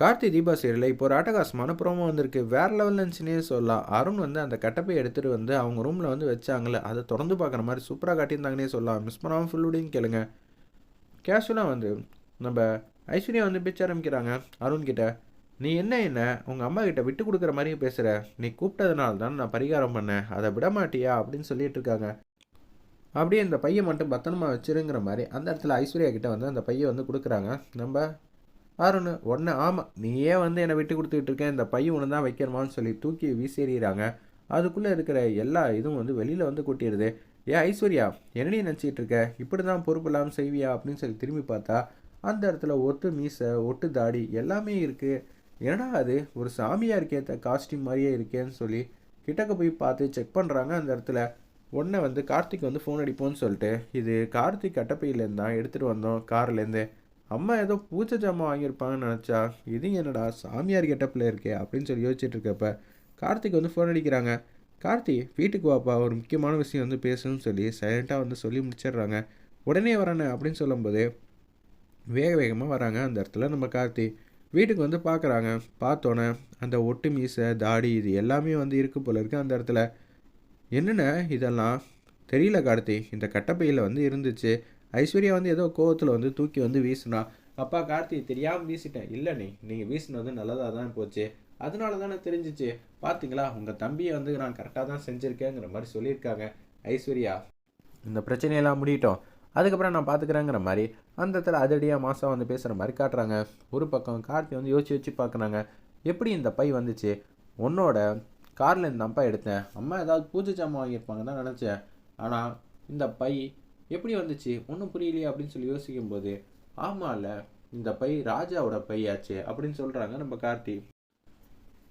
கார்த்தி தீபா சீரியலில் இப்போ ஒரு அட்டகாசமான ப்ரோமோ வந்திருக்கு. வேற லெவல் இருந்துச்சுன்னே சொல்லலாம். அருண் வந்து அந்த கட்டப்பை எடுத்துகிட்டு வந்து அவங்க ரூமில் வந்து வச்சாங்களே அதை திறந்து பார்க்குற மாதிரி சூப்பராக காட்டியிருந்தாங்கன்னே சொல்லலாம். மிஸ் பண்ணாமல் ஃபுல்லுடையும் கேளுங்க. கேஷுவலாக வந்து நம்ம ஐஸ்வர்யா வந்து பேச்ச ஆரம்பிக்கிறாங்க. அருண் கிட்ட நீ என்ன என்ன? உங்கள் அம்மா கிட்ட விட்டு கொடுக்குற மாதிரியும் பேசுகிற நீ கூப்பிட்டதுனால தான் நான் பரிகாரம் பண்ணேன். அதை விட மாட்டியா? அப்படின்னு சொல்லிட்டு இருக்காங்க. அப்படியே இந்த பையன் மட்டும் பத்திரமா வச்சிருங்கிற மாதிரி அந்த இடத்துல ஐஸ்வர்யா கிட்ட வந்து அந்த பையன் வந்து கொடுக்குறாங்க. நம்ம அருண் உடனே ஆமாம் நீயே வந்து என்னை விட்டு கொடுத்துக்கிட்டு இருக்கேன் இந்த பையன் ஒன்று தான் வைக்கணுமான்னு சொல்லி தூக்கி வீசேறிறாங்க அதுக்குள்ளே இருக்கிற எல்லா இதுவும் வந்து வெளியில் வந்து கொட்டிடுது. ஏன் ஐஸ்வர்யா என்னடி நினச்சிக்கிட்டு இருக்க? இப்படி தான் பொறுப்பு இல்லாமல் செய்வியா? அப்படின்னு சொல்லி திரும்பி பார்த்தா அந்த இடத்துல ஒட்டு மீசை ஒட்டு தாடி எல்லாமே இருக்குது என்னடா அது? ஒரு சாமியாக கேத்த காஸ்டியூம் மாதிரியே இருக்கேன்னு சொல்லி கிட்டக்க போய் பார்த்து செக் பண்ணுறாங்க அந்த இடத்துல. உடனே வந்து கார்த்திக் வந்து ஃபோன் அடிப்போம்னு சொல்லிட்டு இது கார்த்திக் கட்டப்பையிலேருந்து தான் எடுத்துகிட்டு வந்தோம் கார்லேருந்து அம்மா ஏதோ பூச்சை ஜாமான் வாங்கியிருப்பாங்கன்னு நினச்சா இது என்னடா சாமியார் கெட்டப்பில் இருக்கே அப்படின்னு சொல்லி யோசிச்சுட்டு இருக்கப்ப கார்த்திக் வந்து ஃபோன் அடிக்கிறாங்க. கார்த்தி வீட்டுக்கு வாப்பா ஒரு முக்கியமான விஷயம் வந்து பேசணும்னு சொல்லி சைலண்ட்டாக வந்து சொல்லி முடிச்சிடுறாங்க. உடனே வரேன்னு அப்படின்னு சொல்லும்போது வேக வேகமாக வராங்க அந்த இடத்துல நம்ம கார்த்தி. வீட்டுக்கு வந்து பார்க்குறாங்க பார்த்தோன்னே அந்த ஒட்டு மீசை தாடி இது எல்லாமே வந்து இருக்கு போல இருக்குது அந்த இடத்துல. என்னென்ன இதெல்லாம்? தெரியல கார்த்தி. இந்த கட்டப்பையில் வந்து இருந்துச்சு. ஐஸ்வர்யா வந்து ஏதோ கோவத்தில் வந்து தூக்கி வந்து வீசினா அப்பா கார்த்தி தெரியாமல் வீசிட்டேன். இல்லை நீ நீங்கள் வீசினது நல்லதாக தான் போச்சு. அதனால தானே தெரிஞ்சிச்சு. பார்த்தீங்களா உங்கள் தம்பியை வந்து நான் கரெக்டாக தான் செஞ்சுருக்கேங்கிற மாதிரி சொல்லியிருக்காங்க ஐஸ்வர்யா. இந்த பிரச்சனையெல்லாம் முடியட்டும். அதுக்கப்புறம் நான் பார்த்துக்கிறேங்கிற மாதிரி அந்த இடத்துல அதடியாக மாதம் வந்து பேசுகிற மாதிரி காட்டுறாங்க. ஒரு பக்கம் கார்த்தி வந்து யோசிச்சு வச்சு பார்க்குறாங்க எப்படி இந்த பை வந்துச்சு? உன்னோட காரில் இந்த அப்பா எடுத்தேன். அம்மா ஏதாவது பூஜை ஜாமான் வாங்கியிருப்பாங்க தான் நினச்சேன். ஆனால் இந்த பை எப்படி வந்துச்சு? ஒன்றும் புரியலையே அப்படின்னு சொல்லி யோசிக்கும்போது ஆமாம்ல இந்த பை ராஜாவோட பையாச்சு அப்படின்னு சொல்கிறாங்க நம்ம கார்த்தி.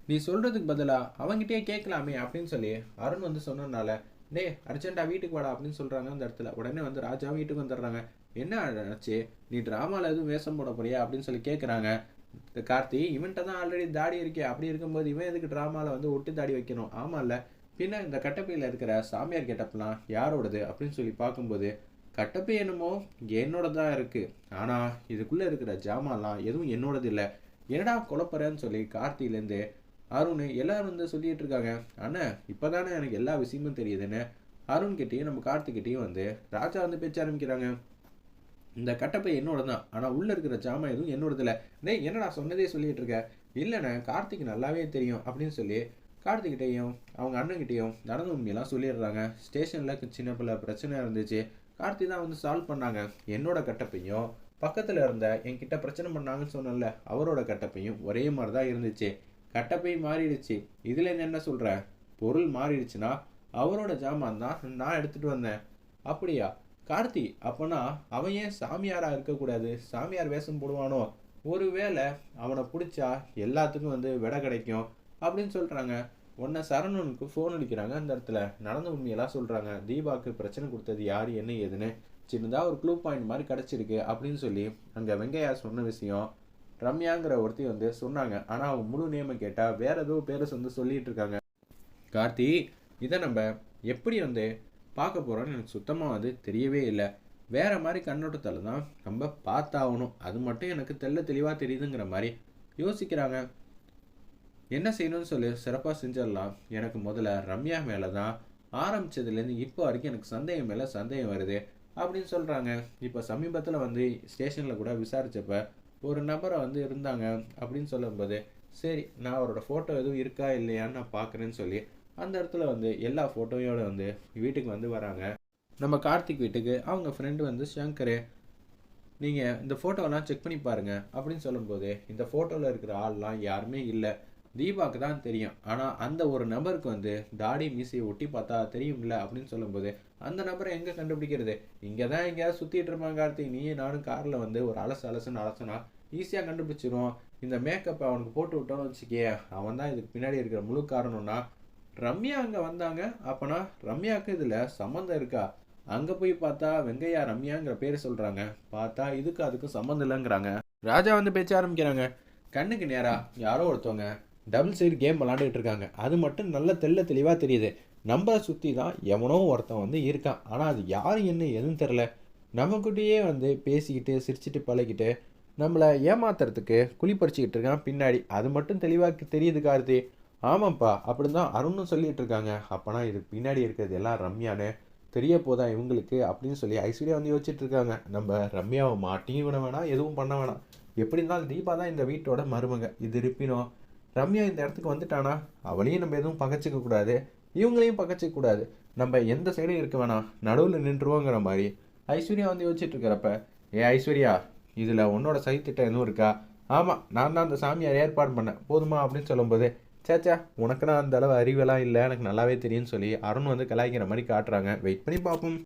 நீ சொல்கிறதுக்கு பதிலாக அவங்ககிட்டயே கேட்கலாமே அப்படின்னு சொல்லி அருண் வந்து சொன்னதுனால டே அர்ஜென்ட்டாக வீட்டுக்கு வாடா அப்படின்னு சொல்கிறாங்க அந்த இடத்துல. உடனே வந்து ராஜா வீட்டுக்கு வந்துடுறாங்க. என்ன ஆச்சு? நீ ட்ராமாவில் எதுவும் வேஷம் போட போறியா? அப்படின்னு சொல்லி கேட்குறாங்க இந்த கார்த்தி இவன்கிட்ட தான் ஆல்ரெடி தாடி இருக்கே. அப்படி இருக்கும்போது இவன் எதுக்கு ட்ராமாவில் வந்து ஒட்டு தாடி வைக்கணும்? ஆமாம்ல பின்ன இந்த கட்டப்பையில் இருக்கிற சாமியார் கெட்டப்லாம் யாரோடது அப்படின்னு சொல்லி பார்க்கும்போது கட்டப்பை என்னமோ என்னோட தான் இருக்குது ஆனால் இதுக்குள்ளே இருக்கிற ஜாமான்லாம் எதுவும் என்னோடது இல்லை. என்னடா குழப்பறேன்னு சொல்லி கார்த்திலேருந்து அருண் எல்லாரும் வந்து சொல்லிட்டு இருக்காங்க அண்ணா இப்போதானே எனக்கு எல்லா விஷயமும் தெரியுதுன்னு அருண் கிட்டேயும் நம்ம கார்த்திகிட்டையும் வந்து ராஜா வந்து பேச்ச ஆரம்பிக்கிறாங்க. இந்த கட்டப்பை என்னோட தான் ஆனால் உள்ளே இருக்கிற ஜாமான் எதுவும் என்னோடது இல்லை. டேய் என்னடா சொன்னதே சொல்லிட்டு இருக்க இல்லைண்ணே கார்த்திக் நல்லாவே தெரியும் அப்படின்னு சொல்லி கார்த்திகிட்டையும் அவங்க அண்ணன்கிட்டையும் நடந்த உண்மையெல்லாம் சொல்லிடுறாங்க. ஸ்டேஷனில் சின்ன பிள்ளை பிரச்சனை இருந்துச்சு. கார்த்தி தான் வந்து சால்வ் பண்ணாங்க. என்னோட கட்டப்பையும் பக்கத்தில் இருந்த என்கிட்ட பிரச்சனை பண்ணாங்கன்னு சொன்னல அவரோட கட்டப்பையும் ஒரே மாதிரி தான் இருந்துச்சு. கட்டப்பை மாறிடுச்சு. இதில் என்ன சொல்ற? பொருள் மாறிடுச்சுன்னா அவரோட ஜாமான் தான் நான் எடுத்துகிட்டு வந்தேன். அப்படியா? கார்த்தி அப்போனா அவன் ஏன் சாமியாராக இருக்கக்கூடாது? சாமியார் வேஷம் போடுவானோ? ஒருவேளை அவனை பிடிச்சா எல்லாத்துக்கும் வந்து விடை கிடைக்கும். அப்படின்னு சொல்கிறாங்க உன்னை சரவணனுக்கு ஃபோன் அடிக்கிறாங்க அந்த இடத்துல. நடந்த உண்மையெல்லாம் சொல்கிறாங்க தீபாவுக்கு பிரச்சனை கொடுத்தது யார் என்ன ஏதுன்னு. சின்னதாக ஒரு க்ளூ பாயிண்ட் மாதிரி கிடச்சிருக்கு அப்படின்னு சொல்லி அங்கே வெங்கையா சொன்ன விஷயம் ரம்யாங்கிற ஒருத்தி வந்து சொன்னாங்க. ஆனால் அவங்க முழு நேமை கேட்டால் வேற ஏதோ பேரை வந்து சொல்லிட்டு இருக்காங்க. கார்த்தி இதை நம்ம எப்படி வந்து பார்க்க போகிறோன்னு எனக்கு சுத்தமாக வந்து தெரியவே இல்லை. வேற மாதிரி கண்ணோட்டத்தில் தான் நம்ம பார்த்தாகணும். அது மட்டும் எனக்கு தெல்ல தெளிவாக தெரியுதுங்கிற மாதிரி யோசிக்கிறாங்க. என்ன செய்யணும்னு சொல்லி சிறப்பாக செஞ்சிடலாம். எனக்கு முதல்ல ரம்யா மேலே தான் ஆரம்பிச்சதுலேருந்து இப்போ வரைக்கும் எனக்கு சந்தேகம் மேலே சந்தேகம் வருது அப்படின்னு சொல்கிறாங்க இப்போ சமீபத்தில் வந்து ஸ்டேஷனில் கூட விசாரித்தப்ப ஒரு நபரை வந்து இருந்தாங்க அப்படின்னு சொல்லும்போது சரி நான் அவரோட ஃபோட்டோ எதுவும் இருக்கா இல்லையான்னு நான் பார்க்குறேன்னு சொல்லி அந்த இடத்துல வந்து எல்லா ஃபோட்டோயோடு வந்து வீட்டுக்கு வந்து வராங்க. நம்ம கார்த்திக் வீட்டுக்கு அவங்க ஃப்ரெண்டு வந்து சங்கர் நீங்கள் இந்த ஃபோட்டோலாம் செக் பண்ணி பாருங்கள் அப்படின்னு சொல்லும்போது இந்த ஃபோட்டோவில் இருக்கிற ஆள்லாம் யாருமே இல்லை. தீபாவுக்கு தான் தெரியும். ஆனால் அந்த ஒரு நபருக்கு வந்து தாடி மீசையை ஒட்டி பார்த்தா தெரியும்ல அப்படின்னு சொல்லும்போது அந்த நபரை எங்கே கண்டுபிடிக்கிறது? இங்கே தான் எங்கேயாவது சுற்றிட்டு இருப்பாங்க கார்த்திக். நீயும் நானும் காரில் வந்து ஒரு அலசு அலசுன்னு அலசுனா ஈஸியாக கண்டுபிடிச்சிரும் இந்த மேக்கப்பை அவனுக்கு போட்டு விட்டோன்னு வச்சுக்கே அவன் தான் இதுக்கு பின்னாடி இருக்கிற முழு காரணம்னா ரம்யா அங்கே வந்தாங்க. அப்போனா ரம்யாவுக்கு இதில் சம்மந்தம் இருக்கா? அங்கே போய் பார்த்தா வெங்கையா ரம்யாங்கிற பேர் சொல்கிறாங்க பார்த்தா இதுக்கு அதுக்கும் சம்மந்தம் இல்லைங்கிறாங்க. ராஜா வந்து பேச்ச ஆரம்பிக்கிறாங்க. கண்ணுக்கு நேராக யாரோ ஒருத்தவங்க டபுள் சைடு கேம் விளாண்டுட்டு இருக்காங்க. அது மட்டும் நல்ல தெள்ள தெளிவாக தெரியுது. நம்மளை சுற்றி தான் எவனோ ஒருத்தன் வந்து இருக்கான். ஆனால் அது யார் என்ன எதுவும் தெரில நம்மக்கிட்டேயே வந்து பேசிக்கிட்டு சிரிச்சிட்டு பழகிட்டு நம்மளை ஏமாத்துறதுக்கு குழி இருக்கான் பின்னாடி. அது மட்டும் தெளிவாக தெரியுது கார்த்தி. ஆமாப்பா அப்படின்னு தான் அருணும் சொல்லிட்டு இருக்காங்க. அப்போனா இதுக்கு பின்னாடி இருக்கிறது எல்லாம் ரம்யான்னு தெரிய போதா இவங்களுக்கு அப்படின்னு சொல்லி ஐஸ்வர்யா வந்து யோசிச்சுட்டு இருக்காங்க. நம்ம ரம்யாவை மாட்டியும் விட வேணாம் எதுவும் பண்ண வேணாம். எப்படி இருந்தாலும் தீபா தான் இந்த வீட்டோட மருமக. இது இருப்பினோம் ரம்யா இந்த இடத்துக்கு வந்துட்டானா? அவளையும் நம்ம எதுவும் பகைச்சிக்க கூடாது. இவங்களையும் பகச்சிக்க கூடாது. நம்ம எந்த சைடும் இருக்க வேணாம். நடுவில் நின்றுவோங்கிற மாதிரி ஐஸ்வர்யா வந்து யோசிச்சுட்டு இருக்கிறப்ப ஏ ஐஸ்வர்யா இதில் உன்னோட சதித்திட்டம் எதுவும் இருக்கா? ஆமாம் நான் தான் அந்த சாமியார் ஏற்பாடு பண்ணேன். போதுமா? அப்படின்னு சொல்லும்போது சேச்சா உனக்கு நான் அந்த அளவு அறிவெல்லாம் இல்லை. எனக்கு நல்லாவே தெரியும்னு சொல்லி அருண் வந்து கலாய்க்கிற மாதிரி காட்டுறாங்க. வெயிட் பண்ணி பார்ப்போம்.